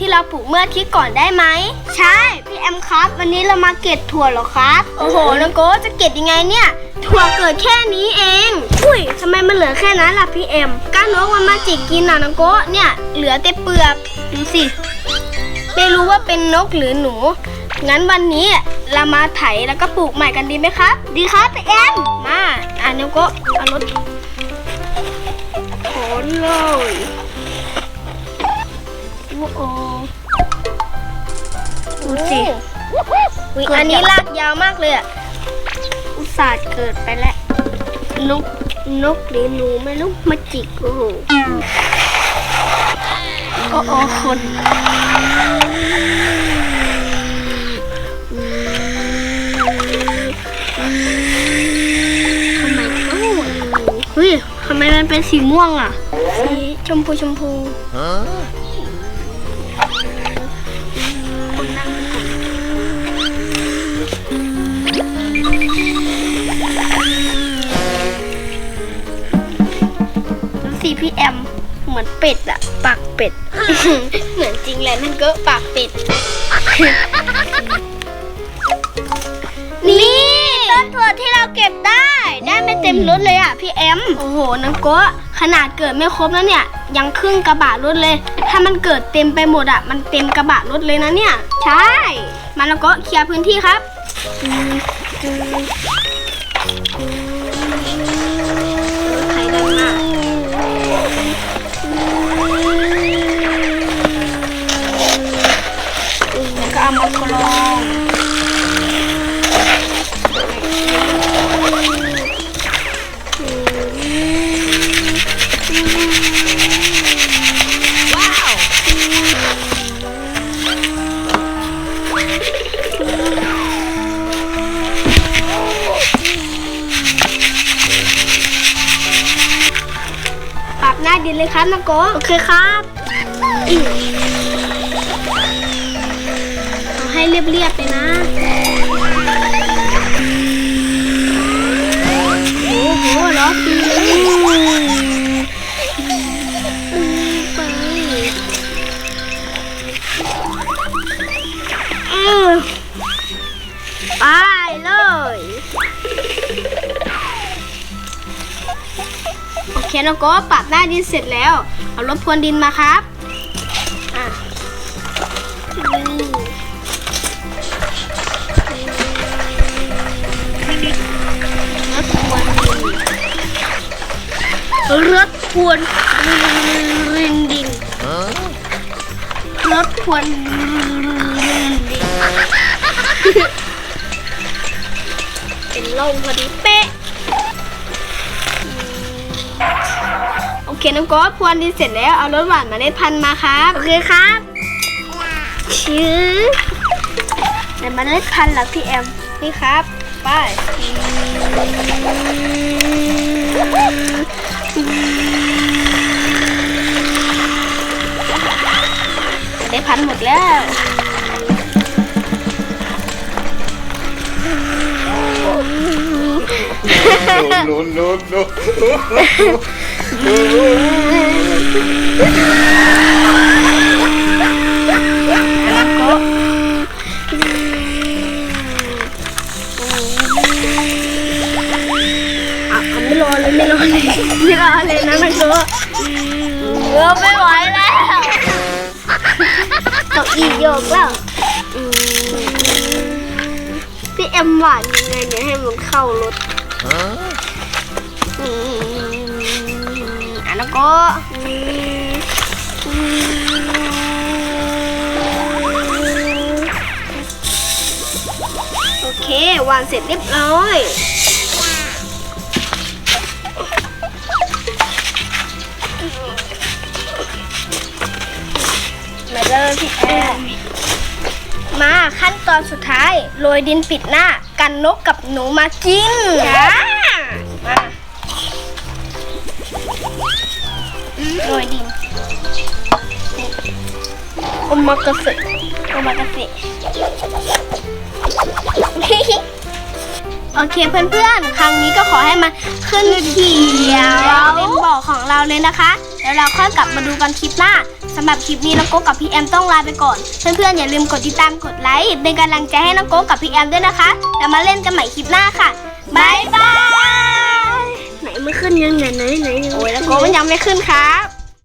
ที่เราปลูกเมื่ออาทิตย์ก่อนได้ไหม ใช่ พี่แอมครับ วันนี้เรามาเก็บถั่วเหรอครับ โอ้โหน้องโก้จะเก็บยังไงเนี่ย ถั่วเกิดแค่นี้เอง อุ้ยทำไมมันเหลือแค่นั้นล่ะพี่เอ็มก้านนกมันมาจิกกินน่ะน้องโก้เนี่ย เหลือแต่เปลือกดูสิ ไม่รู้ว่าเป็นนกหรือหนู งั้นวันนี้เรามาไถแล้วก็ปลูกใหม่กันดีไหมครับ ดีครับพี่เอ็มมา อะน้องโก้เอารถขนเลย โอ้โหดูสิอุ๊ยอันนี้ลากยาวมากเลยอะ อุตส่าห์เกิดไปแล้ว นก นกหรือหนูไม่รู้มาจิกโอ้โหโอ้โอ้คนทำไมเอ้าเฮ้ยทำไมมันเป็นสีม่วงอะ สีชมพูชมพูดู เหมือนเป็ดอะปากเป็ด เหมือนจริงแหละนั่นก็ปากเป็ด นี่ต้นถั่วที่เราเก็บได้ ได้ไม่เต็มรถเลยอะพี่แอม โอ้โหนังโกะขนาดเกิดไม่ครบแล้วเนี่ย ยังครึ่งกระบะรถเลย ถ้ามันเกิดเต็มไปหมดอะมันเต็มกระบะรถเลยนะเนี่ย ใช่ มาแล้วก็เคลียร์พื้นที่ครับ ดินเลยครับนังโกะโอเคครับเอาให้เรียบๆเลยนะ โอเคแล้วก็ปรับหน้าดินเสร็จแล้ว เอารถพรวนดินมาครับอะรถพรวนดินรถพรวนดินดินรถพรวนดินเป็นร่องพอดีเป๊ะ คน้องก๊อฟพรวนดินเสร็จแล้วเอารถหวานเมาเล็ดพันธุ์มาครับโอเคครับชื้อเดี๋ยวเมาเล็ดพันธุ์เหรอพี่แอมนี่ครับไปเมล็ดพันธุ์หมดแล้ว no, no, no. อะ ไม่รอเลยไม่รอเลยไม่รอเลยนะนังโกะเออไม่ไหวแล้วเก้าอี้โยกแล้วอืมพี่แอมหวานยังไงเนี่ยให้มันเข้ารถ กะอืมอืมโอเควางเสร็จเรียบร้อยมาเลยพี่แอมมาขั้นตอนสุดท้าย โรยดินปิดหน้า กันนกกับหนูมากินจ้ามา โรยดินโอมากาเสะโอมากาเสะโอเคเพื่อนๆ ครั้งนี้ก็ขอให้มันขึ้นเขียวเป็นบ่อของเราเลยนะคะ แล้วเราค่อยกลับมาดูกันคลิปหน้าสำหรับคลิปนี้น้องโกกับพี่แอมต้องลาไปก่อน เพื่อนๆ อย่าลืมกดติดตามกดไลค์เป็นกำลังใจให้น้องโกกับพี่แอมด้วยนะคะ แล้วมาเล่นกันใหม่คลิปหน้าค่ะบายบาย ไม่ขึ้นยังไหนไหนไหนโอ้ยแล้วโกมันยังไม่ขึ้นครับ